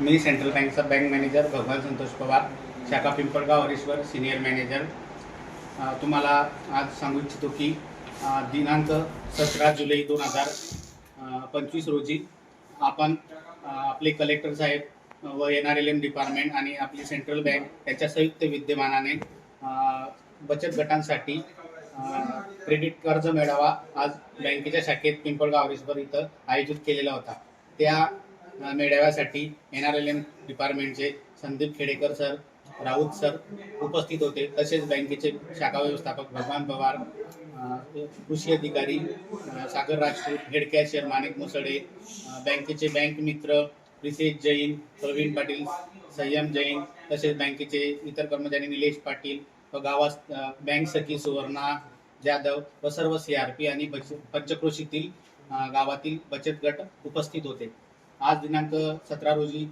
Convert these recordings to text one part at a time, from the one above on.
मी central बँकचा bank manager Bhagwan Santosh Pawar शाखा Pimpalgaon Harishwar senior manager तुम्हाला आज सांगू इच्छितो की दिनांक सतरा जुलै दोन हजार पंचवीस रोजी आपण आपले कलेक्टर साहेब व N R L M department आणि आपली सेंट्रल बँक याच्या संयुक्त विद्यमानाने बचत गटांसाठी क्रेडिट कर्ज मेळावा आज बँकेच्या शाखेत पिंपळगाव हरीश्वर इथं आयोजित केलेला होता. त्या मेळाव्यासाठी एन आर एल एम डिपार्टमेंटचे संदीप खेडेकर सर राऊत सर उपस्थित होते. तसेच बँकेचे शाखा व्यवस्थापक भगवान पवार कृषी अधिकारी सागर राजपूत हेड कॅशियर माणिक मुसळे बँकेचे बँक मित्र रिसेश जैन प्रवीण पाटील संयम जैन तसेच बँकेचे इतर कर्मचारी निलेश पाटील व गावास बँक सखी सुवर्णा जाधव व सर्व सी आर पी आणि बच पंचक्रोशीतील गावातील बचत गट उपस्थित होते. आज दिनांक सतरा रोजी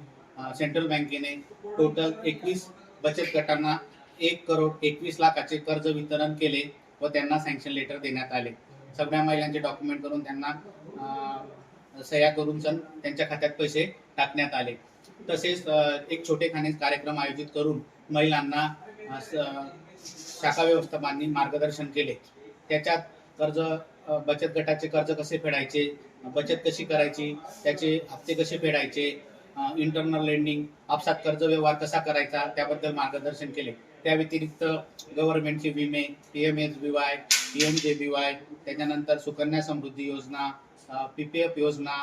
सेंट्रल बँकेने टोटल एकवीस बचत गटांना एक करोड एकवीस लाखाचे कर्ज वितरण केले व त्यांना सँक्शन लेटर देण्यात आले. सगळ्या महिलांचे डॉक्युमेंट करून त्यांना सह्या करून सण त्यांच्या खात्यात पैसे टाकण्यात आले. तसेच एक छोटे खाणे कार्यक्रम आयोजित करून महिलांना शाखा व्यवस्थापनांनी मार्गदर्शन केले. त्याच्यात कर्ज बचत गटाचे कर्ज कसे फेडायचे बचत कशी करायची त्याचे हप्ते कसे फेडायचे इंटरनल लेंडिंग आपसात कर्ज व्यवहार कसा करायचा त्याबद्दल मार्गदर्शन केले. त्या व्यतिरिक्त गव्हर्नमेंटचे विमे P M S B Y P M J B Y त्याच्यानंतर Sukanya Samriddhi Yojana P P F योजना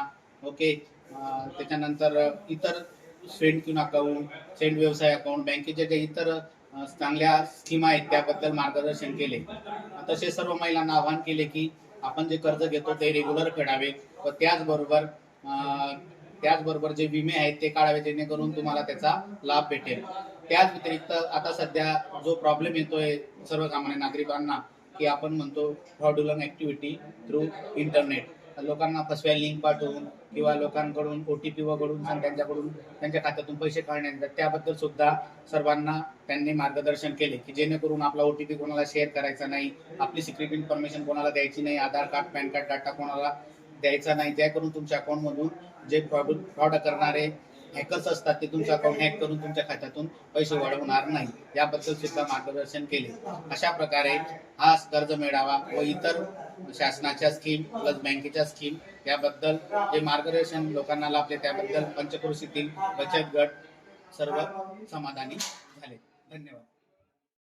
ओके त्याच्यानंतर इतर सेंट क्यून अकाउंट सेंट व्यवसाय अकाउंट बँकेच्या ज्या इतर चांगल्या स्कीम आहेत त्याबद्दल मार्गदर्शन केले. तसे सर्व महिलांना आवाहन केले की आपण जे कर्ज घेतो ते रेग्युलर फेडावे व त्याचबरोबर त्याचबरोबर जे विमे आहेत ते काढावे जेणेकरून तुम्हाला त्याचा लाभ भेटेल. त्याच व्यतिरिक्त आता सध्या जो प्रॉब्लेम येतोय सर्वसामान्य नागरिकांना की आपण म्हणतो फ्रॉड्युलन ऍक्टिव्हिटी थ्रू इंटरनेट लोकांना फसव्या लिंक पाठवून किंवा लोकांकडून ओ टी पी वगळून त्यांच्याकडून त्यांच्या खात्यातून पैसे काढण्यात येतात त्याबद्दल सुद्धा सर्वांना त्यांनी मार्गदर्शन केले की जेणेकरून आपला ओ टी पी कोणाला शेअर करायचा नाही आपली सिक्रेट इन्फॉर्मेशन कोणाला द्यायची नाही Aadhaar card PAN card data कोणाला द्यायचा नाही ज्याकरून तुमच्या अकाउंटमधून जे फ्रॉड फ्रॉड करणारे हॅकर्स असतात ते तुमचं अकाउंट हॅक करून तुमच्या खात्यातून पैसे वाढवणार नाही. याबद्दल सुद्धा मार्गदर्शन केले. अशा प्रकारे हा कर्ज मेळावा व इतर शासनाच्या स्कीम प्लस बँकेच्या स्कीम याबद्दल जे मार्गदर्शन लोकांना लाभले त्याबद्दल पंचक्रोशीतील बचत गट सर्व समाधानी झाले. धन्यवाद.